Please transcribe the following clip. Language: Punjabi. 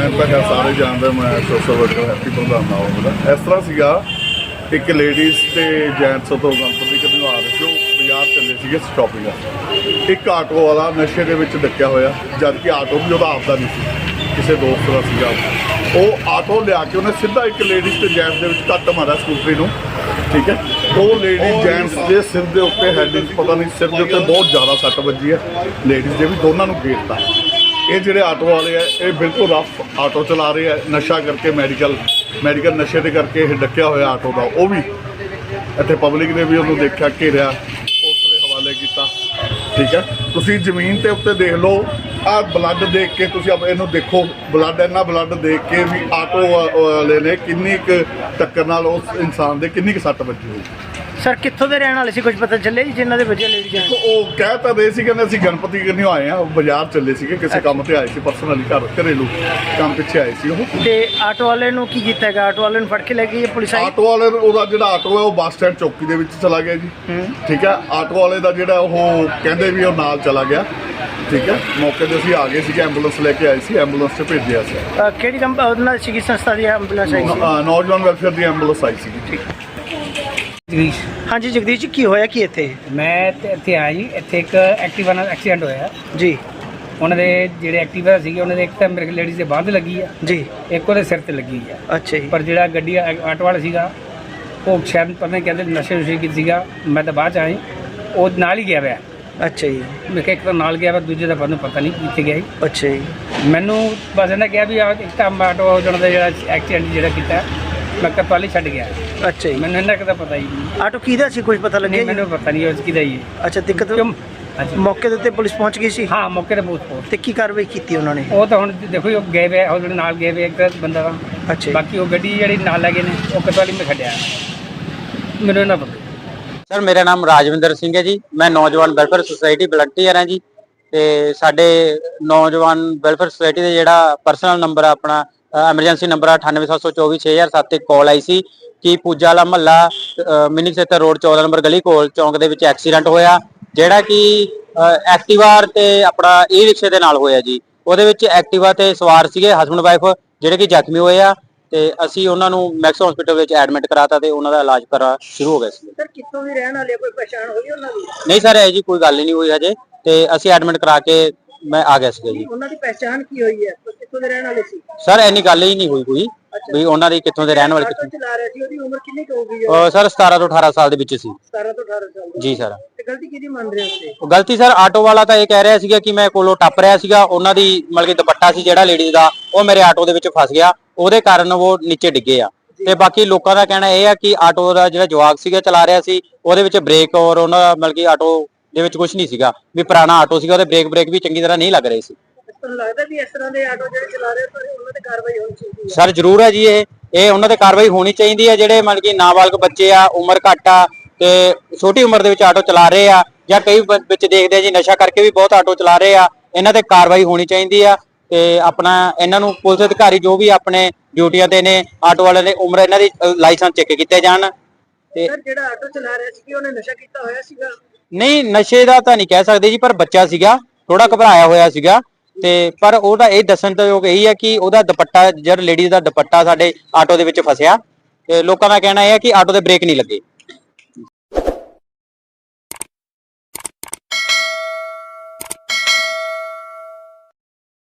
ਮੈਂ ਤਾਂ ਕਿਹਾ ਸਾਰੇ ਜਾਣਦੇ ਮੈਂ ਸੋਸ਼ਲ ਵਰਕਰ ਹੈਪੀ ਪ੍ਰਧਾਨ ਨਾਮ ਮੇਰਾ ਇਸ ਤਰ੍ਹਾਂ ਸੀਗਾ, ਇੱਕ ਲੇਡੀਜ਼ ਤੇ ਜੈਂਟਸ ਤੋਂ ਗਣਪਤੀ ਕਿਤੇ ਨੂੰ ਆ ਰਹੇ ਸੀ ਬਾਜ਼ਾਰ ਚੱਲੇ ਸੀਗੇ ਸ਼ਾਪਿੰਗ ਇੱਕ ਆਟੋ ਵਾਲਾ ਨਸ਼ੇ ਦੇ ਵਿੱਚ ਡੱਕਿਆ ਹੋਇਆ ਜਦ ਕਿ ਆਟੋ ਵੀ ਉਹਦਾ ਆਪਦਾ ਨਹੀਂ ਸੀ, ਕਿਸੇ ਦੋਸਤ ਦਾ ਸੀਗਾ। ਉਹ ਆਟੋ ਲਿਆ ਕੇ ਉਹਨੇ ਸਿੱਧਾ ਇੱਕ ਲੇਡੀਜ਼ ਤੇ ਜੈਂਟਸ ਦੇ ਵਿੱਚ ਕੱਟ ਮਾਰਿਆ ਸਕੂਟਰੀ ਨੂੰ, ਠੀਕ ਹੈ? ਉਹ ਲੇਡੀ ਜੈਂਟਸ ਦੇ ਸਿਰ ਦੇ ਉੱਤੇ ਹੈਡ ਪਤਾ ਨਹੀਂ ਸਿਰ ਦੇ ਉੱਤੇ ਬਹੁਤ ਜ਼ਿਆਦਾ ਸੱਟ ਵੱਜੀ ਹੈ ਲੇਡੀਜ਼ ਦੇ ਵੀ ਦੋਨਾਂ ਨੂੰ ਗੇਰਤਾ ਇਹ ਜਿਹੜੇ ਆਟੋ ਵਾਲੇ ਆ, ਇਹ ਬਿਲਕੁਲ ਰਫ ਆਟੋ ਚਲਾ ਰਹੇ ਆ। ਨਸ਼ਾ ਕਰਕੇ ਮੈਡੀਕਲ ਮੈਡੀਕਲ ਨਸ਼ੇ ਦੇ ਕਰਕੇ ਇਹ ਡੱਕਿਆ ਹੋਇਆ ਆਟੋ ਦਾ। ਉਹ ਵੀ ਇੱਥੇ ਪਬਲਿਕ ਨੇ ਵੀ ਉਹਨੂੰ ਦੇਖਿਆ, ਘੇਰਿਆ, ਪੁਲਿਸ ਦੇ ਹਵਾਲੇ ਕੀਤਾ। ਠੀਕ ਹੈ? ਤੁਸੀਂ ਜ਼ਮੀਨ ਤੇ ਉੱਤੇ ਦੇਖ ਲਓ ਆਹ ਬਲੱਡ ਦੇਖ ਕੇ ਤੁਸੀਂ ਆਪ ਇਹਨੂੰ ਦੇਖੋ ਬਲੱਡ ਇੰਨਾ ਬਲੱਡ ਦੇਖ ਕੇ ਵੀ ਆਟੋ ਵਾਲੇ ਨੇ ਕਿੰਨੀ ਕੁ ਟੱਕਰ ਨਾਲ ਉਸ ਇਨਸਾਨ ਦੇ ਕਿੰਨੀ ਕੁ ਸੱਟ ਵੱਜੀ ਹੋਈ। ਸਰ ਕਿੱਥੋਂ ਦੇ ਰਹਿਣ ਵਾਲੇ ਸੀ? ਕੁਝ ਪਤਾ ਚੱਲਿਆ ਜੀ ਜਿਨ੍ਹਾਂ ਦੇ ਵਜੇ ਲੇਡੀ ਜੈਂਟ ਉਹ ਕਹਿ ਤਾਂ ਰਹੇ ਸੀ ਕਹਿੰਦੇ ਅਸੀਂ ਗਣਪਤੀ ਕਰਨੀ ਆਏ ਆ ਉਹ ਬਾਜ਼ਾਰ ਚੱਲੇ ਸੀਗੇ ਕਿਸੇ ਕੰਮ ਤੇ ਆਏ ਸੀ ਪਰਸਨਲੀ ਘਰ ਘਰੇਲੂ ਕੰਮ ਪਿੱਛੇ ਆਏ ਸੀ ਉਹ। ਤੇ ਆਟੋ ਵਾਲੇ ਨੂੰ ਕੀ ਕੀਤਾ ਹੈਗਾ? ਆਟੋ ਵਾਲੇ ਨੂੰ ਫੜ ਕੇ ਲੈ ਗਈ ਪੁਲਿਸ ਆਈ? ਆਟੋ ਵਾਲੇ ਉਹਦਾ ਜਿਹੜਾ ਆਟੋ ਹੈ ਉਹ ਬੱਸ ਸਟੈਂਡ ਚੌਕੀ ਦੇ ਵਿੱਚ ਚਲਾ ਗਿਆ ਜੀ। ਠੀਕ ਹੈ ਆਟੋ ਵਾਲੇ ਦਾ ਜਿਹੜਾ ਉਹ ਕਹਿੰਦੇ ਵੀ ਉਹ ਨਾਲ ਚਲਾ ਗਿਆ। ਠੀਕ ਹੈ। ਮੌਕੇ ਤੇ ਅਸੀਂ ਆ ਗਏ ਸੀਗੇ ਐਂਬੂਲੈਂਸ ਲੈ ਕੇ ਆਏ ਸੀ ਐਂਬੂਲੈਂਸ 'ਚ ਭੇਜਿਆ ਸੀ। ਅ, ਕਿਹੜੀ ਕੰਪ ਉਹਨਾਂ ਦੀ ਸੀਗੀ ਸੰਸਥਾ ਦੀ ਐਂਬੂਲੈਂਸ ਆਈ ਸੀ? ਅ, ਨੌਜਵਾਨ ਵੈਲਫੇਅਰ ਦੀ ਐਂਬੂਲੈਂਸ ਆਈ ਸੀ ਠੀਕ। ਜਗਦੀਸ਼। ਹਾਂਜੀ ਜਗਦੀਸ਼ ਜੀ ਕੀ ਹੋਇਆ ਕੀ ਇੱਥੇ? ਮੈਂ ਤੇ ਇੱਥੇ ਆਇਆ ਜੀ ਇੱਥੇ ਇੱਕ ਐਕਟਿਵਾ ਨਾਲ ਐਕਸੀਡੈਂਟ ਹੋਇਆ। ਜੀ। ਉਹਨਾਂ ਦੇ ਜਿਹੜੇ ਐਕਟਿਵਾ ਸੀਗੇ ਉਹਨਾਂ ਦੇ ਇੱਕ ਤਾਂ ਮੇਰੇ ਲੇਡੀਜ਼ ਦੇ ਬਾਂਹ ਤੇ ਲੱਗੀ ਆ। ਜੀ। ਇੱਕ ਉਹਦੇ ਸਿਰ ਤੇ ਲੱਗੀ ਆ। ਅੱਛਾ ਜੀ। ਪਰ ਜਿਹੜਾ ਗੱਡੀ ਆ- ਆਟੋ ਵਾਲਾ ਸੀਗਾ ਉਹ ਸ਼ਾਇਦ ਪਤਾ ਨਹੀਂ ਕਹਿੰਦੇ ਨਸ਼ੇ ਨੁਸ਼ੇ ਕੀ ਸੀਗਾ ਮੈਂ ਤਾਂ ਬਾਅਦ ਚ ਆਈ ਉਹ ਨਾਲ ਹੀ ਗਿਆ ਹੋਇਆ ਅੱਛਾ ਜੀ। ਮੈਂ ਕਿਹਾ ਇੱਕ ਤਾਂ ਨਾਲ ਗਿਆ ਵਾ ਦੂਜੇ ਦਾ ਮੈਨੂੰ ਪਤਾ ਨਹੀਂ ਕਿੱਥੇ ਗਿਆ ਸੀ। ਅੱਛਾ ਜੀ। ਮੈਨੂੰ ਬਸ ਇਹਨਾਂ ਕਿਹਾ ਵੀ ਆ ਇੱਕ ਤਾਂ ਆਟੋ ਉਹਨਾਂ ਦਾ ਜਿਹੜਾ ਐਕਸੀਡੈਂਟ ਜਿਹੜਾ ਕੀਤਾ ਮੈਂ ਕਿਹਾ ਪਹਿਲੇ ਛੱਡ ਗਿਆ। ਅੱਛਾ ਜੀ। ਮੈਨੂੰ ਇਹਨਾਂ ਕਿਦਾ ਪਤਾ ਹੀ ਨਹੀਂ। ਆਟੋ ਕਿਹਦਾ ਸੀ ਕੁਝ ਪਤਾ ਲੱਗਿਆ ਨਹੀਂ, ਜੀ? ਮੈਨੂੰ ਪਤਾ ਨਹੀਂ ਉਸ ਕਿਦਾ ਹੀ ਹੈ ਅੱਛਾ ਦਿੱਕਤ ਕਿਉਂ? ਮੌਕੇ ਦੇ ਉੱਤੇ ਪੁਲਿਸ ਪਹੁੰਚ ਗਈ ਸੀ? ਹਾਂ ਮੌਕੇ ਤੇ ਬਹੁਤ ਬਹੁਤ ਤੇ ਕੀ ਕਾਰਵਾਈ ਕੀਤੀ ਉਹਨਾਂ ਨੇ? ਉਹ ਤਾਂ ਹੁਣ ਦੇਖੋ ਜੀ, ਉਹ ਗਏ ਵੇ ਉਹ ਜਿਹੜੇ ਨਾਲ ਗਏ ਵੇ ਇੱਕ ਬੰਦਾ। ਅੱਛਾ ਜੀ। ਬਾਕੀ ਉਹ ਗੱਡੀ ਜਿਹੜੀ ਨਾਲ ਲੈ ਗਏ ਨੇ ਉਹ ਕਤਵਾਲੀ ਮੈਂ ਛੱਡਿਆ। ਮੈਨੂੰ ਨਾ ਪਤਾ। ਸਰ, ਮੇਰਾ ਨਾਮ ਰਾਜਵਿੰਦਰ ਸਿੰਘ ਹੈ ਜੀ। ਮੈਂ ਨੌਜਵਾਨ ਵੈਲਫੇਅਰ ਸੁਸਾਇਟੀ ਵਲੰਟੀਅਰ ਹਾਂ ਜੀ। ਤੇ ਸਾਡੇ ਨੌਜਵਾਨ ਵੈਲਫੇਅਰ ਸੁਸਾਇਟੀ ਦੇ ਜਿਹੜਾ ਪਰਸਨਲ ਨੰਬਰ ਆ, ਆਪਣਾ ਐਮਰਜੈਂਸੀ ਨੰਬਰ 9874246007 ਤੇ ਕਾਲ ਆਈ ਸੀ ਕਿ ਪੂਜਾ ਵਾਲਾ ਮਹੱਲਾ ਮਿਨੀ ਸੇਤਰ ਰੋਡ 14 ਨੰਬਰ ਗਲੀ ਕੋਲ ਚੌਂਕ ਦੇ ਵਿੱਚ ਐਕਸੀਡੈਂਟ ਹੋਇਆ, ਜਿਹੜਾ ਕਿ ਐਕਟਿਵਾਰ ਤੇ ਆਪਣਾ ਈ ਰਿਕਸ਼ੇ ਦੇ ਨਾਲ ਹੋਇਆ ਜੀ। ਉਹਦੇ ਵਿੱਚ ਐਕਟਿਵਾ ਤੇ ਸਵਾਰ ਸੀਗੇ ਹਸਬੰਡ ਵਾਈਫ ਜਿਹੜੇ ਕਿ ਜ਼ਖਮੀ ਹੋਏ ਆ। ਤੇ ਅਸੀਂ ਉਹਨਾਂ ਨੂੰ ਮੈਕਸ ਹਸਪੀਟਲ ਵਿੱਚ ਐਡਮਿਟ ਕਰਾਤਾ ਤੇ ਉਹਨਾਂ ਦਾ ਇਲਾਜ ਕਰਾ ਸ਼ੁਰੂ ਹੋ ਗਿਆ ਸੀ। ਸਰ ਕਿੱਥੋਂ ਦੀ ਰਹਿਣ ਵਾਲੇ ਕੋਈ ਪਛਾਣ ਹੋਈ ਉਹਨਾਂ ਦੀ? ਨਹੀਂ ਸਰ ਇਹ ਜੀ ਕੋਈ ਗੱਲ ਹੀ ਨਹੀਂ ਹੋਈ ਹਜੇ ਤੇ ਅਸੀਂ ਐਡਮਿਟ ਕਰਾ ਕੇ ਮੈਂ ਆ ਗਿਆ ਸੀਗਾ ਜੀ। ਉਹਨਾਂ ਦੀ ਪਛਾਣ ਕੀ ਹੋਈ ਹੈ? ਕਿੱਥੋਂ ਦੇ ਰਹਿਣ ਵਾਲੇ ਸੀ? ਸਰ ਇੰਨੀ ਗੱਲ ਹੀ ਨਹੀਂ ਹੋਈ ਕੋਈ ਵੀ ਉਹਨਾਂ ਦੀ ਕਿੱਥੋਂ ਦੇ ਰਹਿਣ ਵਾਲੇ ਕਿੱਥੋਂ ਚਲਾ ਰਿਹਾ ਸੀ ਉਹਦੀ ਉਮਰ ਕਿੰਨੀ ਕੁ ਹੋਊਗੀ? ਅਹ ਸਰ 17 ਤੋਂ 18 ਸਾਲ ਦੇ ਵਿੱਚ ਸੀ। 17 ਤੋਂ 18 ਸਾਲ ਦੀ ਜੀ ਸਰ। ਗਲਤੀ ਕਿਹਦੀ ਮੰਨ ਰਹੇ ਹੋ ਤੁਸੀਂ? ਗਲਤੀ ਸਰ ਆਟੋ ਵਾਲਾ ਤਾਂ ਇਹ ਕਹਿ ਰਿਹਾ ਸੀਗਾ ਕਿ ਮੈਂ ਕੋਲੋਂ ਟੱਪ ਰਿਹਾ ਸੀਗਾ ਉਹਨਾਂ ਦੀ ਮਤਲਬ ਕਿ ਦੁਪੱਟਾ ਸੀ ਜਿਹੜਾ ਲੇਡੀਜ਼ ਦਾ ਉਹ ਮੇਰੇ ਆਟੋ ਦੇ ਵਿੱਚ ਫਸ ਗਿਆ ਉਹਦੇ ਕਾਰਨ ਉਹ ਨੀਚੇ ਡਿੱਗੇ ਆ। ਤੇ ਬਾਕੀ ਲੋਕਾਂ ਦਾ ਕਹਿਣਾ ਇਹ ਆ ਕਿ ਆਟੋ ਦਾ ਜਿਹੜਾ ਜਵਾਕ ਸੀਗਾ ਚਲਾ ਰਿਹਾ ਸੀ ਉਹਦੇ ਵਿੱਚ ਬ੍ਰੇਕ ਔਰ ਉਹਨਾਂ ਦਾ ਮਤਲਬ ਕਿ ਆਟੋ ਦੇ ਵਿੱਚ ਕੁਝ ਨਹੀਂ ਸੀਗਾ ਵੀ ਪੁਰਾਣਾ ਆਟੋ ਸੀਗਾ ਉਹਦੇ ਬ੍ਰੇਕ ਬ੍ਰੇਕ ਵੀ ਚੰਗੀ ਤਰ੍ਹਾਂ ਨਹੀਂ ਲੱਗ ਰਹੇ ਸੀ। ਤੁਹਾਨੂੰ ਲੱਗਦਾ ਵੀ ਇਸ ਤਰ੍ਹਾਂ ਦੇ ਆਟੋ ਜਿਹੜੇ ਚਲਾ ਰਹੇ ਪਰ ਉਹਨਾਂ ਤੇ ਕਾਰਵਾਈ ਹੋਣੀ ਚਾਹੀਦੀ ਹੈ? ਸਰ ਜ਼ਰੂਰ ਹੈ ਜੀ ਇਹ ਇਹ ਉਹਨਾਂ ਤੇ ਕਾਰਵਾਈ ਹੋਣੀ ਚਾਹੀਦੀ ਹੈ ਜਿਹੜੇ ਮਤਲਬ ਕਿ ਨਾਬਾਲਗ ਬੱਚੇ ਆ ਉਮਰ ਘੱਟ ਆ ਤੇ ਛੋਟੀ ਉਮਰ ਦੇ ਵਿੱਚ ਆਟੋ ਚਲਾ ਰਹੇ ਆ ਜਾਂ ਕਈ ਬ- ਵਿੱਚ ਦੇਖਦੇ ਆ ਜੀ ਨਸ਼ਾ ਕਰਕੇ ਵੀ ਬਹੁਤ ਆਟੋ ਚਲਾ ਰਹੇ ਆ ਇਹਨਾਂ ਤੇ ਕਾਰਵਾਈ ਹੋਣੀ ਚਾਹੀਦੀ ਆ ਤੇ ਆਪਣਾ ਇਹਨਾਂ ਨੂੰ ਪੁਲਿਸ ਅਧਿਕਾਰੀ ਜੋ ਵੀ ਆਪਣੇ ਡਿਊਟੀਆਂ ਤੇ ਨੇ ਆਟੋ ਵਾਲਿਆਂ ਦੇ ਉਮਰ ਇਹਨਾਂ ਦੀ ਲਾਇਸੈਂਸ ਚੈੱਕ ਕੀਤੇ ਜਾਣ ਤੇ ਸਰ ਜਿਹੜਾ ਆਟੋ ਚਲਾ ਰਿਹਾ ਸੀ ਕਿ ਉਹਨੇ ਨਸ਼ਾ ਕੀਤਾ ਹੋਇਆ ਸੀਗਾ? ਨਹੀਂ ਨਸ਼ੇ ਦਾ ਤਾਂ ਨਹੀਂ ਕਹਿ ਸਕਦੇ ਜੀ ਪਰ ਬੱਚਾ ਸੀਗਾ ਥੋੜਾ ਘਬਰਾਇਆ ਹੋਇਆ ਸੀਗਾ ਤੇ ਪਰ ਉਹਦਾ ਇਹ ਦੱਸਣ ਤੋਂ ਯੋਗ ਇਹੀ ਹੈ ਕਿ ਉਹਦਾ ਦੁਪੱਟਾ ਜਿਹੜਾ ਲੇਡੀਜ਼ ਦਾ ਦੁਪੱਟਾ ਸਾਡੇ ਆਟੋ ਦੇ ਵਿੱਚ ਫਸਿਆ ਤੇ ਲੋਕਾਂ ਦਾ ਕਹਿਣਾ ਇਹ ਹੈ ਕਿ ਆਟੋ ਦੇ ਬ੍ਰੇਕ ਨਹੀਂ ਲੱਗੇ।